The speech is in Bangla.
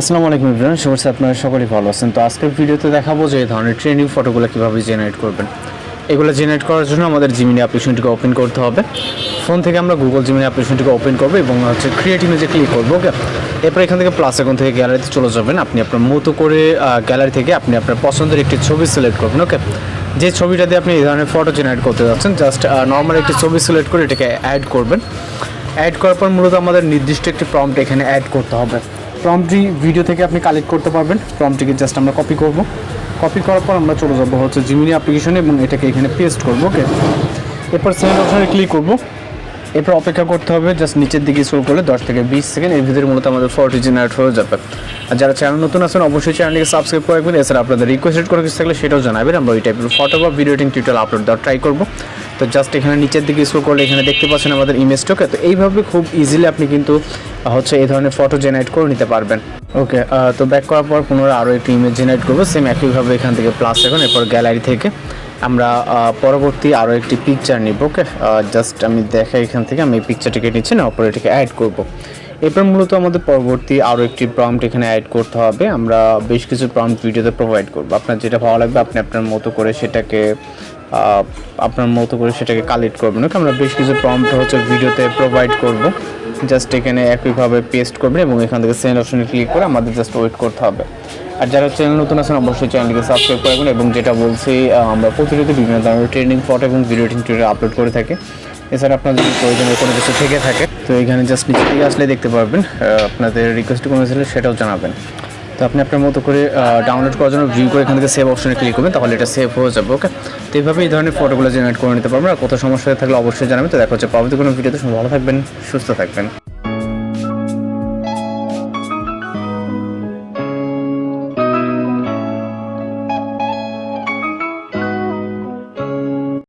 আসসালামু আলাইকুম ইব্রাহিম শুভেচ্ছা আপনারা সকলেই ভালো আছেন। তো আজকের ভিডিওতে দেখাবো যে এই ধরনের ট্রেনিং ফটোগুলো কীভাবে জেনারেট করবেন। এগুলো জেনারেট করার জন্য আমাদের জিমিনি অ্যাপ্লিকেশনটিকে ওপেন করতে হবে। ফোন থেকে আমরা গুগল জিমিনি অ্যাপ্লিকেশনটিকে ওপেন করব এবং হচ্ছে ক্রিয়েট ইমেজে ক্লিক করব ওকে এরপর এখান থেকে প্লাস এখন থেকে গ্যালারিতে চলে যাবেন। আপনি আপনার মতো করে গ্যালারি থেকে আপনি আপনার পছন্দের একটি ছবি সিলেক্ট করবেন ওকে যে ছবিটা দিয়ে আপনি এই ধরনের ফটো জেনারেট করতে যাচ্ছেন জাস্ট নর্মাল একটি ছবি সিলেক্ট করে এটাকে অ্যাড করবেন। অ্যাড করার পর মূলত আমাদের নির্দিষ্ট একটি প্রম্পট এখানে অ্যাড করতে হবে। প্রম্পটটি ভিডিও থেকে আপনি কালেক্ট করতে পারবেন। প্রম্পটিকে জাস্ট আমরা কপি করব। কপি করার পর আমরা চলে যাব হচ্ছে জিমিনি অ্যাপ্লিকেশনে এবং এটাকে এখানে পেস্ট করব ওকে এরপর সেন্ড অপশনে ক্লিক করব। এরপর অপেক্ষা করতে হবে জাস্ট নিচের দিকে স্ক্রল করলে দশ থেকে বিশ সেকেন্ড এর ভিতরে মূলত আমাদের ফটো জেনারেট হয়ে যাবে। আর যারা চ্যানেল নতুন আছেন, অবশ্যই চ্যানেলটিকে সাবস্ক্রাইব করে রাখবেন। এছাড়া আপনাদের রিকোয়েস্টেড করে কিছু থাকলে সেটাও জানাবেন। আমরা ওই টাইপের ফটো বা ভিডিও এডিটিং টিউটোরিয়াল আপলোড দেওয়ার ট্রাই করব। তো জাস্ট এখানে নিচের দিকে স্ক্রল করলে এখানে দেখতে পাচ্ছেন আমাদের ইমেজটাকে তো এইভাবে খুব ইজিলি আপনি কিন্তু হচ্ছে এই ধরনের ফটো জেনারেট করে নিতে পারবেন। ওকে তো ব্যাক করার পর পুনরায় আরও একটি ইমেজ জেনারেট করব সেম একইভাবে এখান থেকে প্লাস এখন, এরপর গ্যালারি থেকে। আমরা পরবর্তী আরও একটি পিকচার নিব ওকে জাস্ট আমি দেখাই এখান থেকে, আমি এই পিকচারটিকে নিচ্ছি না অপর এটাকে অ্যাড করব। এরপর মূলত আমাদের পরবর্তী আরও একটি প্রম্পট এখানে অ্যাড করতে হবে। আমরা বেশ কিছু প্রম্পট ভিডিওতে প্রোভাইড করব। আপনার যেটা ভালো লাগবে, আপনি আপনার মতো করে সেটাকে আপনার মতো করে সেটাকে কালেক্ট করবেন। ওকে আমরা বেশ কিছু প্রম্পট হচ্ছে ভিডিওতে প্রোভাইড করব। জাস্ট এখানে একইভাবে পেস্ট করবেন এবং এখান থেকে সেন্ড অপশনে ক্লিক করে আমাদের জাস্ট ওয়েট করতে হবে। আর যারা চ্যানেল নতুন আছেন, অবশ্যই চ্যানেলকে সাবস্ক্রাইব করবেন এবং যেটা বলছি আমরা প্রতিনিয়ত বিভিন্ন ধরনের ট্রেনিং ফটো এবং ভিডিও টিউটোরিয়াল আপলোড করে থাকি। এছাড়া আপনার যদি প্রয়োজনীয় কোনো কিছু থেকে থাকে, তো এখানে জাস্ট নিচে আসলে দেখতে পারবেন আপনাদের রিকোয়েস্ট কোনো ছিল সেটাও জানাবেন। তো আপনি আপনার মতো করে ডাউনলোড করার জন্য ভিউ করে এখান থেকে সেভ অপশনে ক্লিক করবেন, তাহলে এটা সেভ হয়ে যাবে ওকে তো এইভাবে এই ধরনের ফটোগুলো জেনারেট করে নিতে পারবেন, আর কোথাও সমস্যা থাকলে অবশ্যই জানাবেন। তো দেখা হচ্ছে পরবর্তী কোনো ভিডিওতে ভালো থাকবেন, সুস্থ থাকবেন।